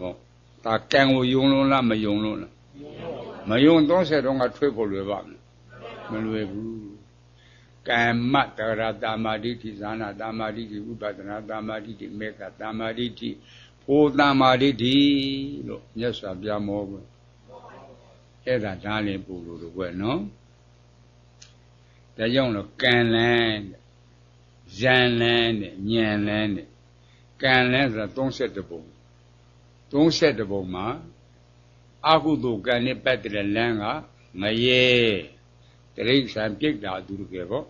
ပေါ့ဒါကံကိုယုံလုံးလားမယုံလုံးလားမယုံ30တုန်းကထွေးဖို့လွယ်ပါမလားမလွယ်ဘူးကမ္မတရတာမာဒိဋ္ဌိဇာနာတာမာဒိဋ္ဌိဥပဒနာတာမာဒိဋ္ဌိမေကတာမာဒိဋ္ဌိဖိုးတာမာဒိဋ္ဌိလို့မြတ်စွာဘုရားမောဘူးအဲ့ဒါဒါလေးပူလို့တော့ကွယ်နော်ဒါကြောင့်လို့ကံလန်းဇန်လန်းနဲ့ညံလန်းနဲ့ကံလန်းဆိုတာ32ပုံ 32ပုံမှာအကုသိုလ်ကံနဲ့ပတ်တဲ့လန်းကငရဲတရိစ္ဆာန်ပြိတ္တာအတူတကယ်ပေါ့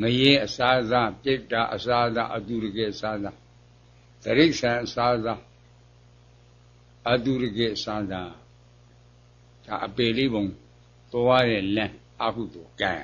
ငရဲအစားစားပြိတ္တာအစားစားအတူတကယ်အစားစားတရိစ္ဆာန်အစားစားအတူတကယ်အစားစားဒါအပေလေးပုံသွားတဲ့လမ်းအကုသိုလ်ကံ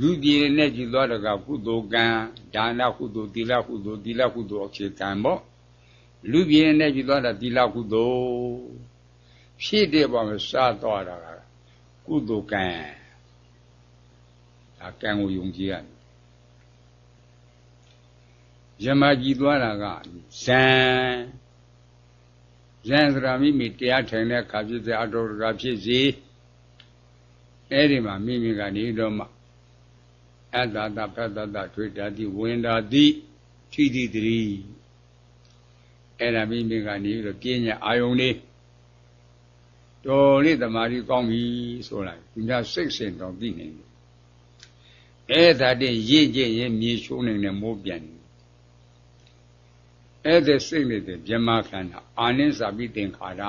လူပြည်နဲ့ကြည်သွားတကကုသိုလ်ကံဒါနကုသိုလ်သီလကုသိုလ်သီလကုသိုလ်အခြေကံပေါ့ လူပြည်နဲ့ကြည်သွားတာသီလကုသိုလ်ဖြည့်တဲ့ပုံမှာစားသွားတာကကုသိုလ်ကံဒါကံကိုယုံကြည်ရတယ်ယမကြီးသွားတာကဇံဇံသရမိမိတရားထိုင်တဲ့အခါဖြစ်စေအတော်တကာဖြစ်စေအဲ့ဒီမှာမိမိကနေတော့မှအတ္တတဖတ္တတထွေတာတိဝင်တာတိထိတိတရီ အဲ့ဒါမိမိကနေတော့ပြညာအာယုန်လေးတော်လေးတမာရီကောင်းပြီဆိုလိုက်ဒီများစိတ်စင်တော်သိနေတယ်အဲ့ဒါတည်းရင့်ကျင့်ရင်မြေချိုးနေတဲ့မိုးပြန်နေအဲ့ဒါစိတ်နေတဲ့မြမခန္ဓာအာနိသပိသင်္ခါရ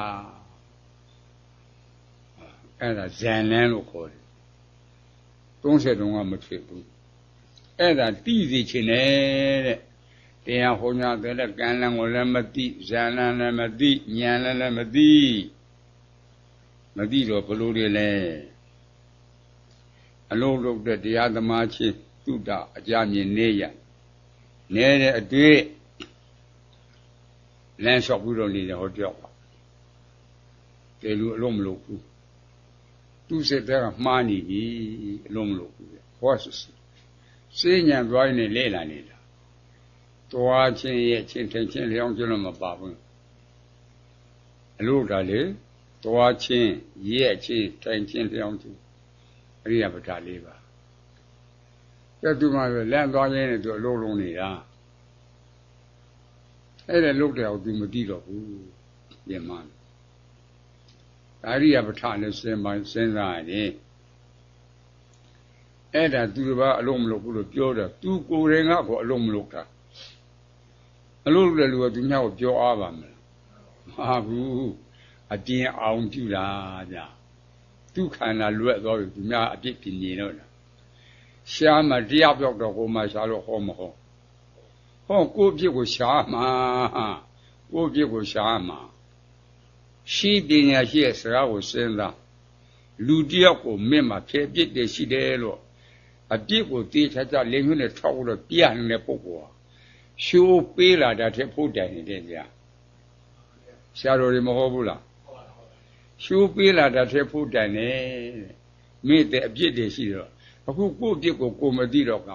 အဲ့ဒါဇန်လန်းလို့ခေါ်တယ်30တုန်းကမဖြစ်ဘူးအဲ့ဒါတိစီချင်တယ်တဲ့ တရားဟောညာတဲ့ကံလန်းကိုလည်းမသိဇန်လန်းလည်းမသိဉာဏ်လည်းလည်းမသိမသိတော့ဘလို့တွေလဲအလုံးလုံးတဲ့တရားသမားချင်းတုဒ္ဒအကြမြင်နေရနေတဲ့အတွေ့လမ်းလျှောက်ပြီးတော့နေတယ်ဟောကြောက်ပါတေလူအလုံးမလို့ဘူးသူစိတ်ကမှားနေပြီအလုံးမလို့ဘူးဟောစေးညံသွားရင်လဲလာနေတာ သွားချင်းရဲ့ချင်းထိုင်ချင်းလျောင်းချင်းတော့မပါဘူးအလို့ဒါလေသွားချင်းရဲ့ချင်းထိုင်ချင်းလျောင်းချင်းအရိယပဋ္ဌာလေးပါကျသူမှဆိုလမ်းသွားရင်းနဲ့သူအလုံးလုံးနေတာအဲ့ဒါလုတ်တယ်အောင်သူမသိတော့ဘူးပြင်မှန်ဒါရိယပဋ္ဌာနဲ့စဉ်းပါစဉ်းစားရတယ်အဲ့ဒါသူတစ်ပါးအလုံးမလုပ်ဘူးလို့ပြောတယ်သူကိုယ်ရင်ကကိုအလုံးမလုပ်တာ အလုံးလုပ်တဲ့လူကသူများကိုပြောအားပါမလားမဟာဘူးအပြင်းအောင်ပြုတာဗျာသူခန္ဓာလွတ်သွားပြီသူများအပြစ်ပြင်နေတော့လားရှားမှတရားပြောက်တော့ဟိုမှာရှားလို့ဟောမဟောဟောကိုပြစ်ကိုရှားမှာကိုပြစ်ကိုရှားမှာရှိပညာရှိရဲ့စကားကိုစဉ်းစားလူတယောက်ကိုမင့်မှာဖယ်ပြစ်တယ်ရှိတယ်လို့အပြစ်ကိုတေးချာချာလင်းညွှန်းနဲ့ထောက်လို့ပြနေတဲ့ပုဂ္ဂိုလ်ဟာ ရှိုးပေးလာတာတဲ့ဖို့တိုင်နေတဲ့ကြာဆရာတော်တွေမဟုတ်ဘူးလားရှိုးပေးလာတာတဲ့ဖို့တိုင်နေမိတဲ့အပြစ်တွေရှိတော့အခုကိုယ့်အပြစ်ကိုကိုမသိတော့က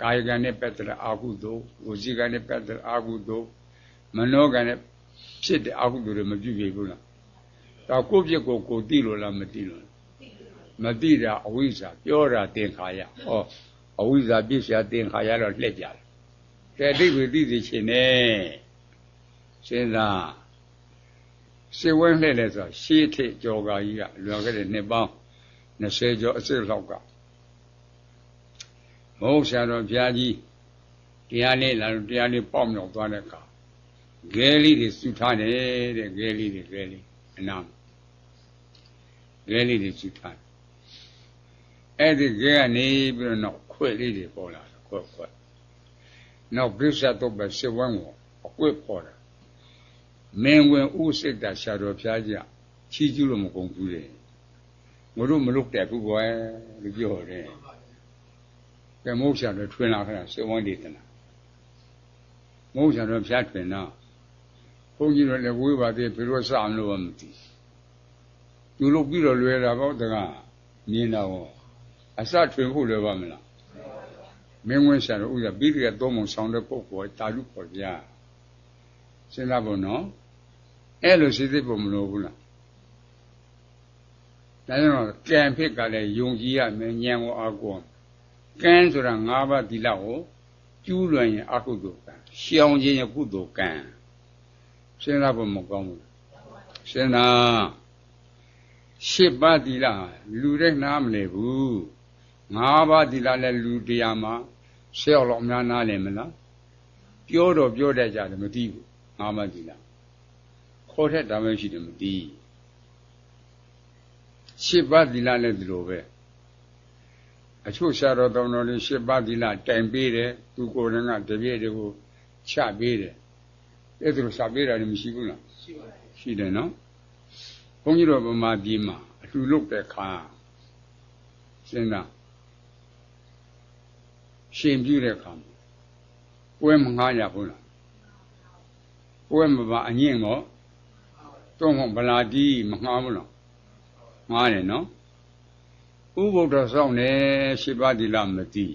ကာယကံနဲ့ပတ်သက်တဲ့အာဟုသောဝစီကံနဲ့ပတ်သက်တဲ့အာဟုသောမနောကံနဲ့ဖြစ်တဲ့အာဟုသောတွေမပြုပြဘူးလားဒါကိုယ့်ပြစ်ကိုကိုသိလို့လားမသိလို့မသိတာအဝိဇ္ဇာပြောတာသင်္ခါရဟောအဝိဇ္ဇာပြည့်စရာသင်္ခါရတော့လှည့်ကြတယ် တဲ့အိဗေသိသိချင်းနဲ့စဉ်းစားစေဝဲလှည့်လဲဆိုရှေးထိကြော်ကာကြီးကလွန်ခဲ့တဲ့နှစ်ပေါင်း20ကျော်အစ်စ်လောက်ကမဟုတ်ဆရာတော်ဘုရားကြီးတရားလေးလာလို့တရားလေးပေါက်မြောက်သွားတဲ့အခါဂဲလေးတွေစုထားတယ်တဲ့ဂဲလေးတွေဂဲလေးအနာဂဲလေးတွေစုထားအဲ့ဒီဂဲကနေပြီးတော့နောက်ခွဲ့လေးတွေပေါ်လာတယ်ခွဲ့ခွဲ့ နောက်ပြစ္ဆတ်တော့ပဲစေဝန်းကိုအကွက်ပေါ်တာမင်းဝင်ဥစိတ်တာဆရာတော်ဘုရားကြီးချီးကျူးလို့မကုန်ဘူးလေငါတို့မလုပ်တဲ့ဘူးကွယ်လို့ပြောတယ်ကဲမဟုတ်ဆရာတော်ထွင်လာခဏစေဝန်းဒေသနာမဟုတ်ဆရာတော်ဖျားထွင်တော့ဘုန်းကြီးတို့လည်းဝေးပါသေးဘယ်လိုစအောင်လို့မသိသူလုပ်ပြီးတော့လွယ်တာပေါ့တကားမြင်တော့အစထွင်ဖို့လွယ်ပါမလား မင်းဝင်ဆရာတော်ဥစ္စာပြီးကြတော့မုံဆောင်တဲ့ပုဂ္ဂိုလ်တာလူပေါ်ပြစဉ်းစားဖို့နော်အဲ့လိုစိတ်သိဖို့မလိုဘူးလားဒါကြောင့်ကံဖြစ်ကလည်းယုံကြည်ရမယ်ဉာဏ်ကိုအားကိုးကံဆိုတာ၅ပါးသီလကိုကျူးလွန်ရင်အကုသိုလ်ကံရှောင်ခြင်းရကုသိုလ်ကံစဉ်းစားဖို့မကောင်းဘူးစဉ်းစားရှစ်ပါးသီလလူတဲ့နားမလဲဘူး ၅ပါးသီလလည်းလူတရားမှာဆဲအောင်လောက်များနားလည်မလားပြောတော့ပြောတတ်ကြတယ်မသိဘူး၅ပါးသီလခေါ်ထက်တာမရှိတယ်မသိရှစ်ပါးသီလလည်းဒီလိုပဲအချို့ဆရာတော်တော်တော်လေးရှစ်ပါးသီလတိုင်ပေးတယ်သူကိုယ်တိုင်ကတပည့်တွေကိုချပေးတယ်အဲ့ဒါလိုစာပေးတာလည်းမရှိဘူးလားရှိပါတယ်ရှိတယ်နော်ဘုန်းကြီးတို့ဗမာပြည်မှာအလှလုတ်တဲ့ခါစဉ်းစား ရှင်ပြတဲ့ခါပွဲမငားရဘူးလားပွဲမပါအငင့်တော့တော့ဗလာတီးမငားဘူးလားငားတယ်နော်ဥပုဒ္ဒဆောင်နေရှိပါတိလမတိ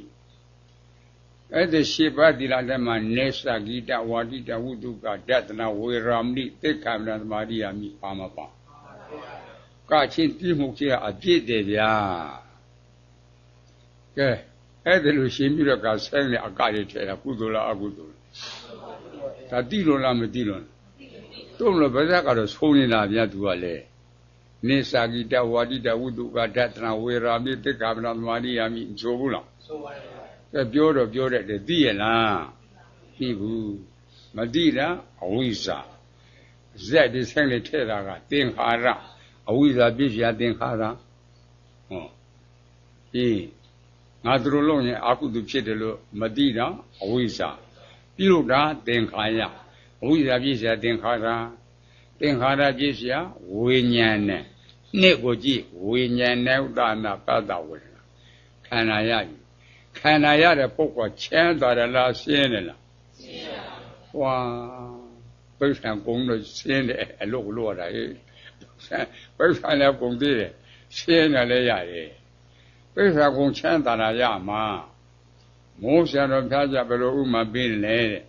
အဲ့ဒီရှိပါတိလတဲ့မှာနေသဂိတဝါတိတဝုတုကဒတနာဝေရာမဏိသိက္ခာမဏသမာဓိယာမိပါမပါကချင်းတိမှုကြီးအပြည့်တယ်ဗျာကဲ အဲ့ဒီလိုရှင်းပြီးတော့ကဆင်းနေအကတွေထဲတာကုသိုလ်လားအကုသိုလ်လားဒါတိလို့လားမတိလို့လားတို့မလို့ဗဇက်ကတော့ဆုံးနေတာဗျာသူကလည်းနေစာဂိတဝါဒိတဝုတုကဒတနာဝေရာမိတိက္ခာမဏသမာဓိယာမိဆိုဘူးလားဆိုပါရဲ့ကဲပြောတော့ပြောတဲ့တည်းသိရလားသိဘူးမသိတာအဝိဇ္ဇာဇက်ဒီဆိုင်လေးထဲတာကသင်္ခါရအဝိဇ္ဇာပြည့်စရာသင်္ခါရဟောဒီ ငါတို့လုံးရင်အာကုတုဖြစ်တယ်လို့မသိတာအဝိဇ္ဇာပြုလို့တာသင်္ခါရအဝိဇ္ဇာပြည့်စရာသင်္ခါရသင်္ခါရပြည့်စရာဝိညာဉ်နဲ့နှစ်ကိုကြည့်ဝိညာဉ်နဲ့ဥဒနာပတ္တဝေဒနာခန္ဓာရပြီခန္ဓာရတဲ့ပုဂ္ဂိုလ်ချမ်းသာတယ်လားရှင်းတယ်လားရှင်းပါဘူးဟွာပိဿံကုံလို့ရှင်းတယ်အလုပ်လို့ရတာဟဲ့ပိဿံလည်းကုံသေးတယ်ရှင်းတယ်လည်းရတယ် ပိဿံကုံချမ်းသာတာရမှာမိုးဆရာတော်ဖျားကြဘယ်လိုဥမာပေးလဲတဲ့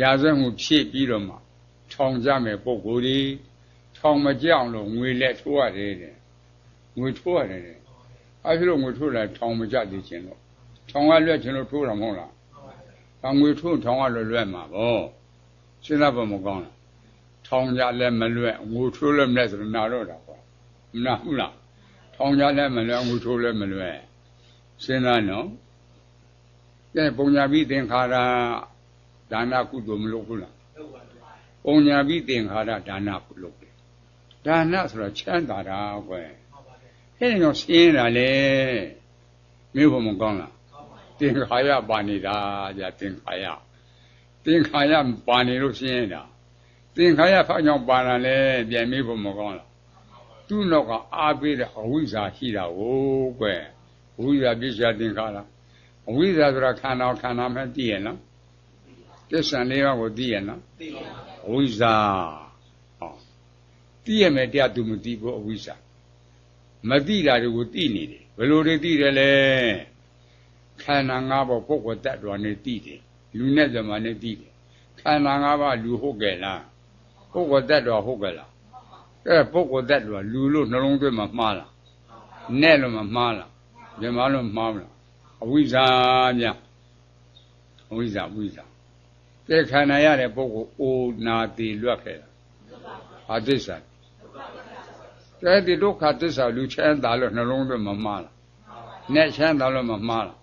ရာဇမှုဖြည့်ပြီးတော့မှထောင်ကြမယ်ပုဂ္ဂိုလ်ဒီထောင်မကြောက်လို့ငွေလက်ထိုးရတယ်တဲ့ငွေထိုးရတယ်တဲ့အဲဖြစ်လို့ငွေထိုးလိုက်ထောင်မကြသေးခြင်းလို့ထောင်ကလွက်ခြင်းလို့ထိုးတာမဟုတ်လားဒါငွေထိုးထောင်ကလွယ်လွယ်မှာဗောစဉ်းစားဖို့မကောင်းလားထောင်ကြလည်းမလွယ်ငွေထိုးလည်းမလဲဆိုတော့နာတော့တာပေါ့မနာဘူးလား ထောင်ကြလည်းမလွယ်ငွေထိုးလည်းမလွယ်စဉ်းစားနော်ကဲပုံညာပြီးသင်္ခါရဒါနကုသိုလ်မလုပ်ဘူးလားပုံညာပြီးသင်္ခါရဒါနကုလုပ်တယ်ဒါနဆိုတော့ချမ်းသာတာကွယ်အဲ့ဒီတော့ရှင်းတာလေမြို့ဖို့မကောင်းလားသင်္ခါရပါနေတာကြာသင်္ခါရသင်္ခါရပါနေလို့ရှင်းတာသင်္ခါရဖောက်ကြောင့်ပါတာလေပြန်မေးဖို့မကောင်းလား သူ့နောက်ကအားပေးတဲ့အဝိဇ္ဇာရှိတာကိုကွယ်ဝိဇ္ဇာပြည့်စုံသင်္ခါရအဝိဇ္ဇာဆိုတာခန္ဓာခန္ဓာမှသိရနော်သစ္စာလေးပါးကိုသိရနော်သိပါအဝိဇ္ဇာဟောသိရမယ်တရားသူမသိဘူးအဝိဇ္ဇာမသိတာတွေကိုသိနေတယ်ဘယ်လိုတွေသိတယ်လဲခန္ဓာ၅ပါးပုဂ္ဂိုလ်တ attva နဲ့သိတယ်လူနဲ့ဇမနဲ့သိတယ်ခန္ဓာ၅ပါးလူဟုတ်ကဲ့လားပုဂ္ဂိုလ်တ attva ဟုတ်ကဲ့လား အဲပုဂ္ဂိုလ်တ attva လူလို့နှလုံးသွင်းမှာမှားလားနဲ့လို့မမှားလားဇမလို့မှားမလားအဝိဇ္ဇာများအဝိဇ္ဇာအဝိဇ္ဇာကဲခန္ဓာရတဲ့ပုဂ္ဂိုလ်အိုနာတိလွတ်ခဲ့တာဟာသစ္စာကဲဒီဒုက္ခသစ္စာလူချမ်းသာလို့နှလုံးသွင်းမမှားလားနဲ့ချမ်းသာလို့မမှားလား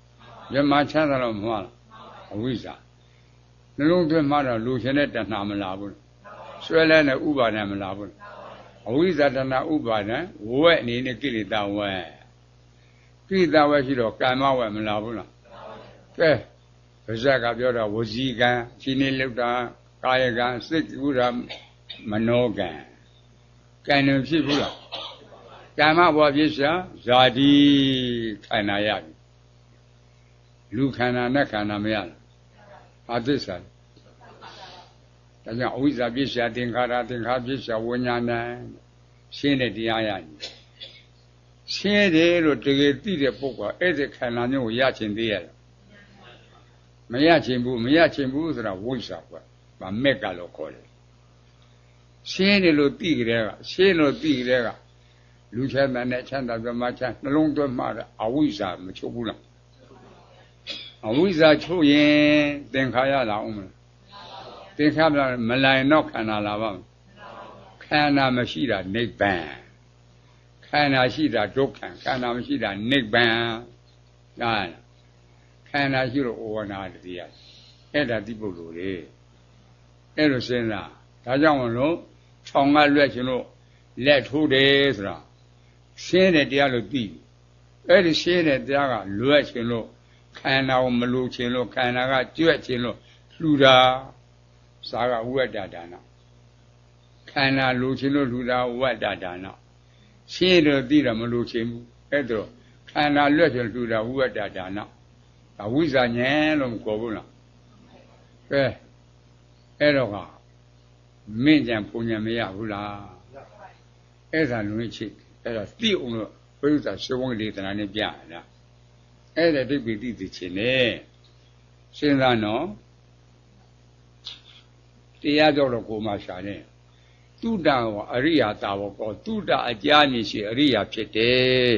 မြမချမ်းသာလို့မမှားလားအဝိဇ္ဇာနှလုံးသွင်းမှားတော့လူရှင်တဲ့တဏှာမလာဘူးဆွဲလဲတဲ့ဥပါဒံမလာဘူး အဝိဇ္ဇာတဏှာဥပါဒံဝဲအနေနဲ့ကိလေသာဝဲကိလေသာဝဲရှိတော့ကာမဝဲမလာဘူးလားကဲပါဇက်ကပြောတာဝစီကံခြေနေလောက်တာကာယကံစိတ်ကူတာမနောကံကံနေဖြစ်ဘူးလားကာမဘဝဖြစ်ရှာဇာတိခန္ဓာရပြီလူခန္ဓာနဲ့ခန္ဓာမရလားအာသစ္စာ ဒါကြောင့်အဝိဇ္ဇာပြည့်ရှာသင်္ခါရသင်္ခါပြည့်ရှာဝိညာဏရှင်းတဲ့တရားရည်ရှင်းတယ်လို့တကယ်သိတဲ့ပုဂ္ဂိုလ်အဲ့ဒီခန္ဓာမျိုးကိုရချင်သေးရတယ်မရချင်ဘူးမရချင်ဘူးဆိုတာဝိဇ္ဇာကွာဗာမက်ကလို့ခေါ်တယ်ရှင်းတယ်လို့သိကြတဲ့ကရှင်းလို့သိကြတဲ့ကလူချမ်းသာနဲ့ချမ်းသာပြမချမ်းနှလုံးသွင်းမှအဝိဇ္ဇာမချုပ်ဘူးလားအဝိဇ္ဇာချုပ်ရင်သင်္ခါရလာအောင်မလား သင်္ခါရမလာရင်တော့ခန္ဓာလာပါမလားခန္ဓာမရှိတာနိဗ္ဗာန်ခန္ဓာရှိတာဒုက္ခခန္ဓာမရှိတာနိဗ္ဗာန်ဒါခန္ဓာရှိလို့ဩဝနာတရားအဲ့ဒါဒီပုဂ္ဂိုလ်လေအဲ့လိုစဉ်းစားဒါကြောင့်မလို့ခြောင်ကလွက်ခြင်းလို့လက်ထိုးတယ်ဆိုတာရှင်းတဲ့တရားလို့သိအဲ့ဒီရှင်းတဲ့တရားကလွက်ခြင်းလို့ခန္ဓာကိုမလိုခြင်းလို့ခန္ဓာကကြွက်ခြင်းလို့လှူတာ စာကဝိဝတ္တဒါနခန္ဓာလိုခြင်းလို့လှူတာဝတ္တဒါနရှင်းတော့သိတာမလိုခြင်းဘူးအဲ့ဒါခန္ဓာလွက်ခြင်းလှူတာဝိဝတ္တဒါနဒါဝိဇာဉာဏ်လို့ခေါ်ဘူးလားကဲအဲ့တော့ကမင်းကြံပုံညာမရဘူးလားအဲ့ဒါလွင်ချစ်အဲ့ဒါသိအောင်လို့ဘုရားရှုံးလေးတနာနဲ့ပြရတာအဲ့ဒါဒိဋ္ဌိသိသိချင်းနဲ့စဉ်းစားနော် တရားကြောတော့ကိုမှရှာနေတုဒ္ဒဝအရိယာတာဝကောတုဒ္ဒအကြာနေရှိအရိယာဖြစ်တယ်